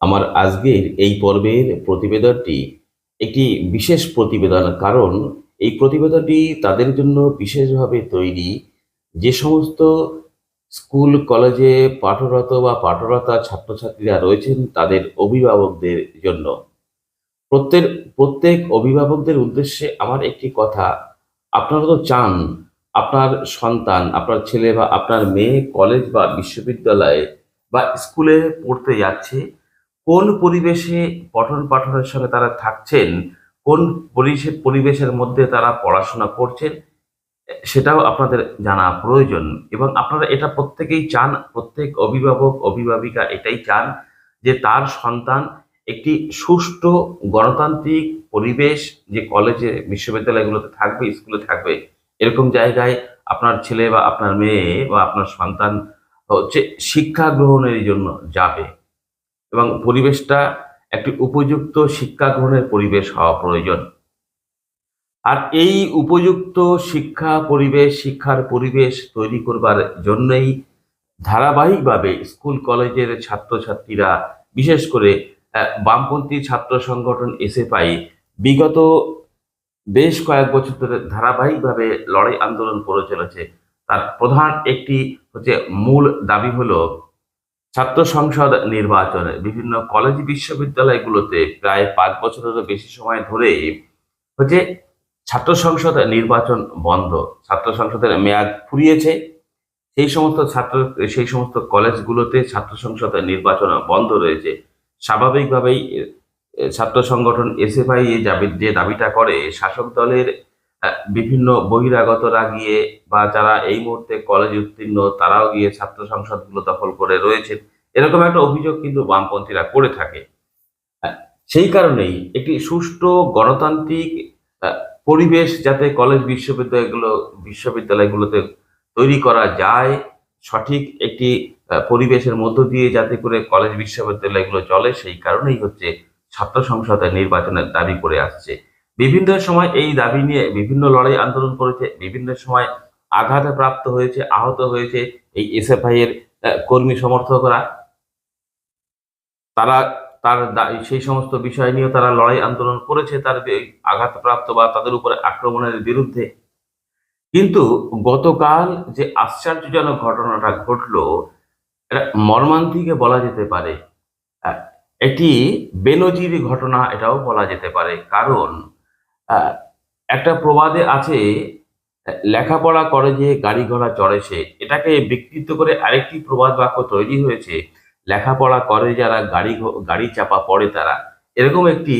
আমার আজকের এই পর্বের প্রতিবেদনটি একটি বিশেষ প্রতিবেদন, কারণ এই প্রতিবেদনটি তাদের জন্য বিশেষভাবে তৈরি। যে সমস্ত স্কুল, কলেজে পাঠরত বা পাঠরতা ছাত্রছাত্রীরা রয়েছেন তাদের অভিভাবকদের জন্য। প্রত্যেক প্রত্যেক অভিভাবকদের উদ্দেশ্যে আমার একটি কথা। আপনারা তো চান আপনার সন্তান, আপনার ছেলে বা আপনার মেয়ে কলেজ বা বিশ্ববিদ্যালয়ে বা স্কুলে পড়তে যাচ্ছে। কোন পরিবেশে পঠন পাঠনের সঙ্গে তারা থাকছেন, কোন পরিবেশে পরিবেশের মধ্যে তারা পড়াশোনা করছেন, সেটাও আপনাদের জানা প্রয়োজন। এবং আপনারা এটা প্রত্যেকেই চান, প্রত্যেক অভিভাবক, অভিভাবিকা এটাই চান যে তার সন্তান একটি সুষ্ঠু গণতান্ত্রিক পরিবেশ, যে কলেজে, বিশ্ববিদ্যালয়গুলোতে থাকবে, স্কুলে থাকবে, এরকম জায়গায় আপনার ছেলে বা আপনার মেয়ে বা আপনার সন্তান হচ্ছে শিক্ষা গ্রহণের জন্য যাবে। এবং পরিবেশটা একটি উপযুক্ত শিক্ষা গ্রহণের পরিবেশ হওয়া প্রয়োজন। আর এই উপযুক্ত শিক্ষা পরিবেশ, শিক্ষার পরিবেশ তৈরি করবার জন্যই ধারাবাহিকভাবে স্কুল, কলেজের ছাত্রছাত্রীরা, বিশেষ করে বামপন্থী ছাত্র সংগঠন এসএফআই বিগত বেশ কয়েক বছর ধরে ধারাবাহিকভাবে লড়াই আন্দোলন করে চলেছে। তার প্রধান একটি হচ্ছে মূল দাবি হলো ছাত্র সংসদ নির্বাচনে বিভিন্ন কলেজ বিশ্ববিদ্যালয়গুলোতে প্রায় পাঁচ বছরেরও বেশি সময় ধরে হচ্ছে ছাত্র সংসদ নির্বাচন বন্ধ। ছাত্র সংসদের মেয়াদ ফুরিয়েছে। সেই সমস্ত ছাত্র, সেই সমস্ত কলেজগুলোতে ছাত্র সংসদ নির্বাচন বন্ধ রয়েছে। স্বাভাবিকভাবেই ছাত্র সংগঠন এসএফআই যে দাবিটা করে, শাসক দলের বিভিন্ন বহিরাগতরা গিয়ে বা যারা এই মুহূর্তে কলেজ উত্তীর্ণ, তারাও গিয়ে ছাত্র সংসদগুলো দখল করে রয়েছেন। এরকম একটা অভিযোগ কিন্তু বামপন্থীরা করে থাকে। সেই কারণেই একটি সুষ্ঠু গণতান্ত্রিক পরিবেশ যাতে কলেজ বিশ্ববিদ্যালয়গুলো, বিশ্ববিদ্যালয়গুলোতে তৈরি করা যায়, সঠিক একটি পরিবেশের মধ্য দিয়ে যাতে করে কলেজ বিশ্ববিদ্যালয়গুলো চলে, সেই কারণেই হচ্ছে ছাত্র সংসদের নির্বাচনের দাবি করে আসছে। বিভিন্ন সময় এই দাবি নিয়ে বিভিন্ন লড়াই আন্দোলন করেছে, বিভিন্ন সময় আঘাতে প্রাপ্ত হয়েছে, আহত হয়েছে এই এসএফআই এর কর্মী সমর্থকরা। তারা তার সেই সমস্ত বিষয় নিয়েও তারা লড়াই আন্দোলন করেছে, তার আঘাতপ্রাপ্ত বা তাদের উপরে আক্রমণের বিরুদ্ধে। কিন্তু গতকাল যে আশ্চর্যজনক ঘটনাটা ঘটলো, এটা মর্মান্তিকে বলা যেতে পারে। একটি বেনজির ঘটনা এটাও বলা যেতে পারে। কারণ একটা প্রবাদে আছে, লেখাপড়া করে যে গাড়ি ঘোড়া চড়ে সে, এটাকে বিকৃত করে আরেকটি প্রবাদ বাক্য তৈরি হয়েছে, লেখাপড়া করে যারা গাড়ি গাড়ি চাপা পড়ে তারা। এরকম একটি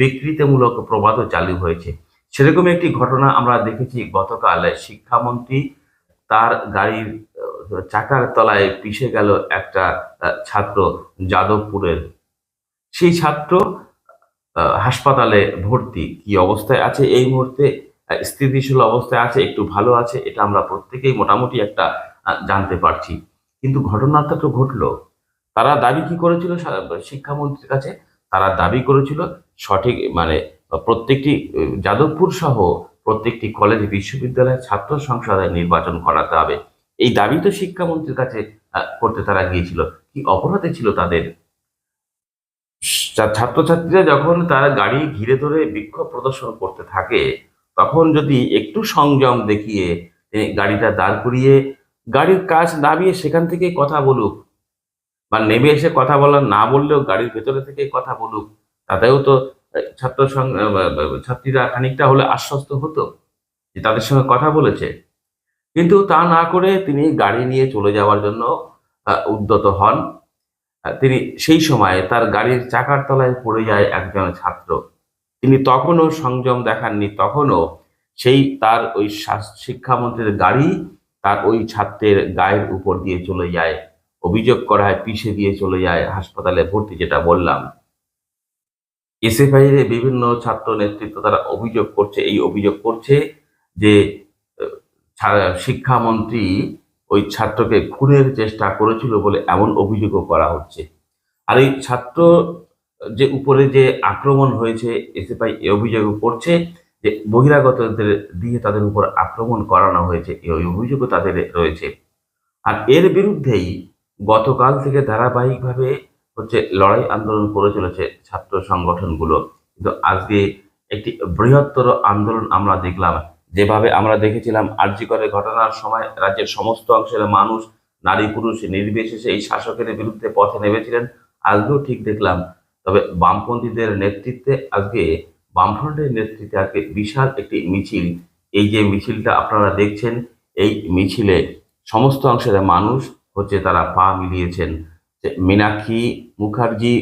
বিকৃতিমূলক প্রবাদও চালু হয়েছে। সেরকম একটি ঘটনা আমরা দেখেছি গতকাল শিক্ষামন্ত্রী তার গাড়ির, চাকার তলায় পিষে গেল একটা ছাত্র যাদবপুরের। সেই ছাত্র হাসপাতালে ভর্তি কি অবস্থায় আছে? এই মুহূর্তে স্থিতিশীল অবস্থায় আছে, একটু ভালো আছে, এটা আমরা প্রত্যেকেই মোটামুটি একটা জানতে পারছি। কিন্তু ঘটনাটা তো ঘটলো। তারা দাবি কি করেছিল শিক্ষামন্ত্রীর কাছে? তারা দাবি করেছিল সঠিক মানে প্রত্যেকটি যাদবপুর সহ প্রত্যেকটি কলেজ, বিশ্ববিদ্যালয়ের ছাত্র সংসদের নির্বাচন করাতে হবে। এই দাবি তো শিক্ষামন্ত্রীর কাছে করতে তারা গিয়েছিল। কি অপরাধে ছিল তাদের? ছাত্রছাত্রীরা যখন তারা গাড়ি ঘিরে ধরে বিক্ষোভ প্রদর্শন করতে থাকে, তখন যদি একটু সংযম দেখিয়ে গাড়িটা দাঁড় করিয়ে গাড়ির কাজ নামিয়ে সেখান থেকে কথা বলুক বা নেমে এসে কথা বলার না বললেও গাড়ির ভেতরে থেকে কথা বলুক, তাতেও তো ছাত্র ছাত্রীরা খানিকটা হলে আশ্বস্ত হতো যে তাদের সঙ্গে কথা বলেছে। কিন্তু তা না করে তিনি গাড়ি নিয়ে চলে যাওয়ার জন্য উদ্যত হন। তিনি সেই সময় তার গাড়ির চাকার তলায় পড়ে যায় একজন ছাত্র। তিনি তখনও সংযম দেখাননি, তখনও সেই তার ওই শিক্ষামন্ত্রীর গাড়ি তার ওই ছাত্রের গায়ের উপর দিয়ে চলে যায়, অভিযোগ করা হয় পিষে দিয়ে চলে যায় হাসপাতালে ভর্তি যেটা বললাম। এসএফআই এর বিভিন্ন ছাত্র নেতৃত্ব তারা অভিযোগ করছে, এই অভিযোগ করছে যে শিক্ষামন্ত্রী ওই ছাত্রকে খুনের চেষ্টা করেছিল বলে এমন অভিযোগও করা হচ্ছে। আর এই ছাত্র, যে উপরে যে আক্রমণ হয়েছে, এসএফআই এ অভিযোগ করছে যে বহিরাগতদের দিয়ে তাদের উপর আক্রমণ করানো হয়েছে এই অভিযোগও তাদের রয়েছে। আর এর বিরুদ্ধেই গতকাল থেকে ধারাবাহিকভাবে হচ্ছে লড়াই আন্দোলন করে চলেছে ছাত্র সংগঠনগুলো। কিন্তু আজকে একটি বৃহত্তর আন্দোলন আমরা দেখলাম যেভাবে আমরা দেখেছিলাম আর্যিকরের ঘটনার সময় রাজ্যের সমস্ত অংশের মানুষ, নারী, পুরুষ নির্বিশেষে এই শাসকের বিরুদ্ধে পথে নেমেছিলেন। আজকেও ঠিক দেখলাম। তবে বামপন্থীদের নেতৃত্বে আজকে, বামফ্রন্টের নেতৃত্বে আজকে বিশাল একটি মিছিল। এই যে মিছিলটা আপনারা দেখছেন, এই মিছিলে সমস্ত অংশের মানুষ হচ্ছে তারা পা মিলিয়েছেন। মীনাক্ষী মুখার্জি,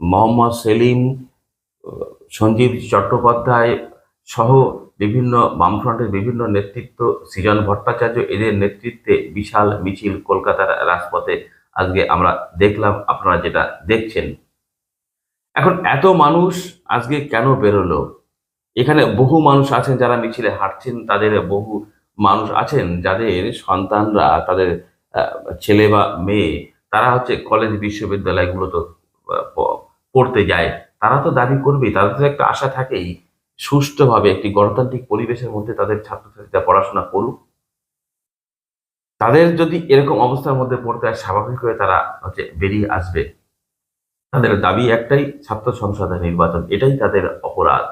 মোহাম্মদ সেলিম, সঞ্জীব চট্টোপাধ্যায় সহ বিভিন্ন বামফ্রন্টের বিভিন্ন নেতৃত্ব সৃজন ভট্টাচার্য এদের নেতৃত্বে বিশাল মিছিল কলকাতার রাজপথে আজকে আমরা দেখলাম। আপনারা যেটা দেখছেন। এখন এত মানুষ আজকে কেন বেরোলো? এখানে বহু মানুষ আছেন যারা মিছিলে হাঁটছেন তাদের বহু মানুষ আছেন যাদের সন্তানরা তাদের ছেলে বা মেয়ে তারা হচ্ছে কলেজ বিশ্ববিদ্যালয়গুলোতে আহ, প- পড়তে যায়। তারা তো দাবি করবেই তাদের তো একটা আশা থাকেই। সুষ্ঠুভাবে একটি গণতান্ত্রিক পরিবেশের মধ্যে তাদের ছাত্রছাত্রীরা পড়াশোনা করুক। তাদের যদি এরকম অবস্থার মধ্যে পড়তে হয়, স্বাভাবিক হয়ে তারা হচ্ছে বেরিয়ে আসবে। তাদের দাবি একটাই, ছাত্র সংসদের নির্বাচন। এটাই তাদের অপরাধ।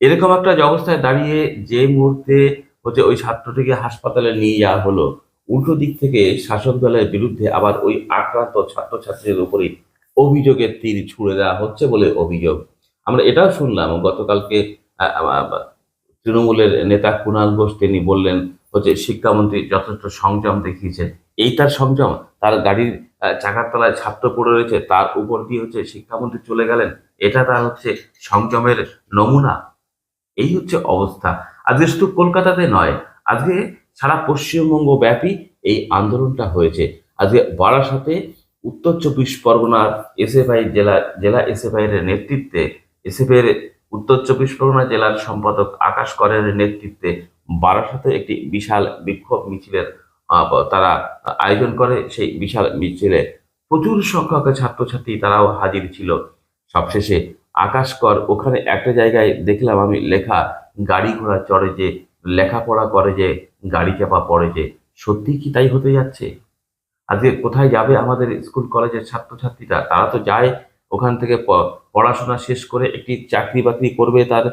এরকম একটা অবস্থায় দাঁড়িয়ে যে মুহূর্তে হচ্ছে ওই ছাত্রটিকে হাসপাতালে নিয়ে যাওয়া হলো, উল্টো দিক থেকে শাসক দলের বিরুদ্ধে আবার ওই আক্রান্ত ছাত্রছাত্রীদের উপরই অভিযোগের তীর ছুড়ে দেওয়া হচ্ছে বলে অভিযোগ। আমরা এটাও শুনলাম, গতকালকে তৃণমূলের নেতা কুণাল ঘোষ তিনি বললেন হচ্ছে শিক্ষামন্ত্রী যথেষ্ট সংযম দেখিয়েছেন। এই তার সংযম, তার গাড়ির চাকার তলায় ছাত্র পড়ে রয়েছে, তার উপর দিয়ে হচ্ছে শিক্ষামন্ত্রী চলে গেলেন। এটা তার হচ্ছে সংযমের নমুনা। এই হচ্ছে অবস্থা। আজকে শুধু কলকাতাতে নয়, আজকে সারা পশ্চিমবঙ্গ ব্যাপী এই আন্দোলনটা হয়েছে। আজকে বারাসাতে উত্তর চব্বিশ পরগনার এসএফআই জেলা জেলা এসএফআই এর নেতৃত্বে এসএফআই এর উত্তর চব্বিশ পরগনা জেলার সম্পাদক আকাশ করের নেতৃত্বে বারাসাতে একটি বিশাল বিক্ষোভ মিছিলের তারা আয়োজন করে। সেই বিশাল মিছিলে প্রচুর সংখ্যক ছাত্রছাত্রী তারাও হাজির ছিল। সবশেষে আকাশ কর, ওখানে একটা জায়গায় দেখলাম আমি লেখা, গাড়ি ঘোড়া চড়ে যে, লেখাপড়া করে যে, গাড়ি চাপা পড়ে যে, সত্যি কি তাই হতে যাচ্ছে? আজকে কোথায় যাবে আমাদের স্কুল কলেজের ছাত্রছাত্রীরা? তারা তো যায় ওখান থেকে পড়াশোনা শেষ করে একটি চাকরি বাকরি করবে তার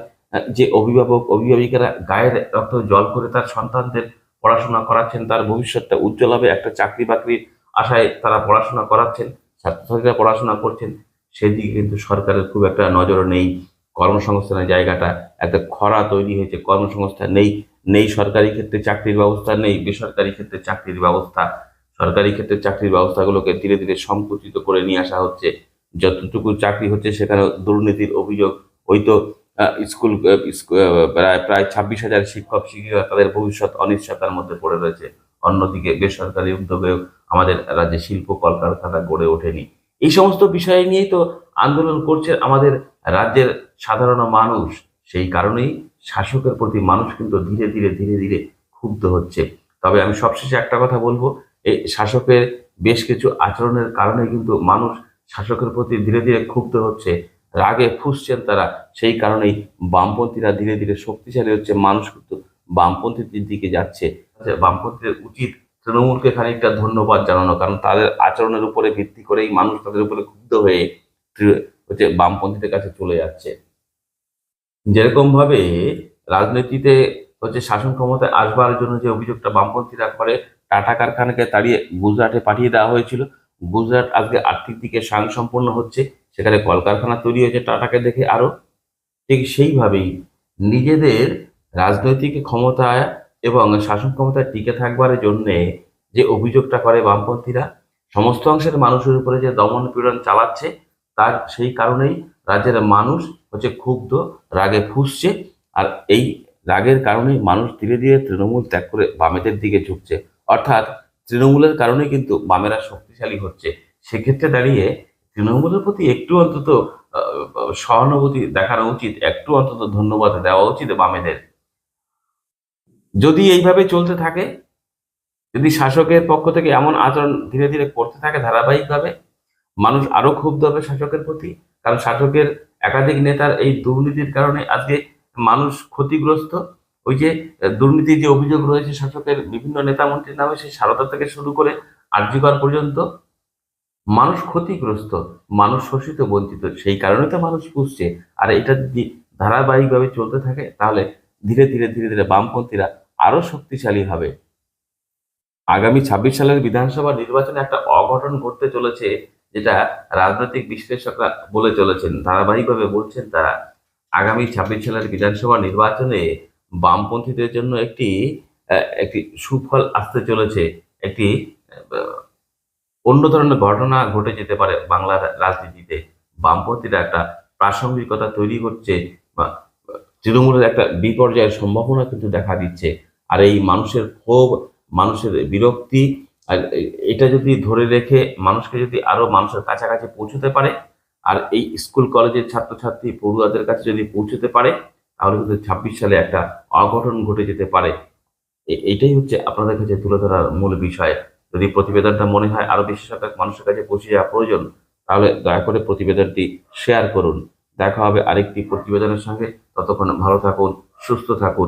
যে অভিভাবক, অভিভাবিকারা গায়ের রক্ত জল করে তার সন্তানদের পড়াশোনা করাচ্ছেন, তার ভবিষ্যৎটা উজ্জ্বল হবে, একটা চাকরি বাকরির আশায় তারা পড়াশোনা করাচ্ছেন, ছাত্রছাত্রীরা পড়াশোনা করছেন, সেদিকে কিন্তু সরকারের খুব একটা নজর নেই, কর্মসংস্থানের জায়গাটা, একটা খরা তৈরি হয়েছে কর্মসংস্থান নেই নেই সরকারি ক্ষেত্রে চাকরির ব্যবস্থা, নেই বেসরকারি ক্ষেত্রে চাকরির ব্যবস্থা, সরকারি ক্ষেত্রে চাকরির ব্যবস্থাগুলোকে ধীরে ধীরে সংকুচিত করে নিয়ে আসা হচ্ছে যতটুকু চাকরি হচ্ছে সেখানে দুর্নীতির অভিযোগ। ওই তো স্কুল প্রায় প্রায় ছাব্বিশ হাজার শিক্ষক, শিক্ষিকা তাদের ভবিষ্যৎ অনিশ্চয়তার মধ্যে পড়ে রয়েছে। অন্যদিকে বেসরকারি উদ্যোগেও আমাদের রাজ্যে শিল্প কলকারখানা গড়ে ওঠেনি। এই সমস্ত বিষয় নিয়েই তো আন্দোলন করছে আমাদের রাজ্যের সাধারণ মানুষ। সেই কারণেই শাসকের প্রতি মানুষ কিন্তু ধীরে ধীরে ধীরে ধীরে ক্ষুব্ধ হচ্ছে। তবে আমি সবশেষে একটা কথা বলব, এই শাসকের বেশ কিছু আচরণের কারণে কিন্তু মানুষ শাসকের প্রতি ধীরে ধীরে ক্ষুব্ধ হচ্ছে, রাগে ফুসছেন তারা। সেই কারণেই বামপন্থীরা ধীরে ধীরে শক্তিশালী হচ্ছে, মানুষ কিন্তু বামপন্থীদের দিকে যাচ্ছে। বামপন্থীদের উচিত তৃণমূলকে খানিকটা ধন্যবাদ জানানো, কারণ তাদের আচরণের উপরে ভিত্তি করেই মানুষ তাদের উপরে ক্ষুব্ধ হয়ে হচ্ছে বামপন্থীদের কাছে চলে যাচ্ছে। যেরকম ভাবে রাজনীতিতে হচ্ছে শাসন ক্ষমতায় আসবার জন্য যে অভিযোগটা বামপন্থীরা করে, টাটা কারখানাকে তাড়িয়ে গুজরাটে পাঠিয়ে দেওয়া হয়েছিল গুজরাট আজকে আর্থিক দিকে স্বয়ংসম্পূর্ণ হচ্ছে। সেখানে কলকারখানা তৈরি হয়েছে টাটাকে দেখে আরও ঠিক সেইভাবেই নিজেদের রাজনৈতিক ক্ষমতায় এবং শাসন ক্ষমতায় টিকে থাকবার জন্যে যে অভিযোগটা করে বামপন্থীরা, সমস্ত অংশের মানুষের উপরে যে দমন পীড়ন চালাচ্ছে, তার সেই কারণেই রাজ্যের মানুষ হচ্ছে ক্ষুব্ধ, রাগে ফুসছে আর এই রাগের কারণেই মানুষ ধীরে ধীরে তৃণমূল ত্যাগ করে বামেদের দিকে ঝুঁকছে। অর্থাৎ তৃণমূলের কারণে কিন্তু বামেরা শক্তিশালী হচ্ছে। সেক্ষেত্রে দাঁড়িয়ে তৃণমূলের প্রতি একটু অন্তত সহানুভূতি দেখানো উচিত, একটু অন্তত ধন্যবাদ দেওয়া উচিত বামেদের। যদি এইভাবে চলতে থাকে, যদি শাসকের পক্ষ থেকে এমন আচরণ ধীরে ধীরে করতে থাকে ধারাবাহিকভাবে, মানুষ আরও ক্ষুব্ধ হবে শাসকের প্রতি, কারণ শাসকের একাধিক নেতার এই দুর্নীতির কারণে আজকে মানুষ ক্ষতিগ্রস্ত। ওই যে দুর্নীতির যে অভিযোগ রয়েছে শাসকের বিভিন্ন নেতা মন্ত্রীর নামে, সেই সারদা থেকে শুরু করে আর্যিকর পর্যন্ত মানুষ ক্ষতিগ্রস্ত, মানুষ শোষিত, বঞ্চিত, সেই কারণে তো মানুষ বুঝছে আর এটা যদি ধারাবাহিকভাবে চলতে থাকে, তাহলে ধীরে ধীরে ধীরে ধীরে বামপন্থীরা আরও শক্তিশালী হবে। আগামী ছাব্বিশ সালের বিধানসভা নির্বাচনে একটা অঘটন ঘটতে চলেছে, যেটা রাজনৈতিক বিশ্লেষকরা বলে চলেছেন, ধারাবাহিকভাবে বলছেন তারা। আগামী ছাব্বিশ সালের বিধানসভা নির্বাচনে বামপন্থীদের জন্য একটি একটি সুফল আসতে চলেছে। একটি অন্য ধরনের ঘটনা ঘটে যেতে পারে বাংলার রাজনীতিতে। বামপন্থীরা একটা প্রাসঙ্গিকতা তৈরি করছে বা তৃণমূলের একটা বিপর্যয়ের সম্ভাবনা কিন্তু দেখা দিচ্ছে। আর এই মানুষের ক্ষোভ, মানুষের বিরক্তি, আর এটা যদি ধরে রেখে মানুষকে যদি আরও মানুষের কাছাকাছি পৌঁছতে পারে, আর এই স্কুল কলেজের ছাত্রছাত্রী পড়ুয়াদের কাছে যদি পৌঁছতে পারে তাহলে কিন্তু ছাব্বিশ সালে একটা অঘটন ঘটে যেতে পারে। এইটাই হচ্ছে আপনাদের কাছে তুলে ধরার মূল বিষয়। যদি প্রতিবেদনটা মনে হয় আরও বেশি সংখ্যক মানুষের কাছে পৌঁছে যাওয়া প্রয়োজন, তাহলে দয়া করে প্রতিবেদনটি শেয়ার করুন। দেখা হবে আরেকটি প্রতিবেদনের সঙ্গে। ততক্ষণ ভালো থাকুন, সুস্থ থাকুন।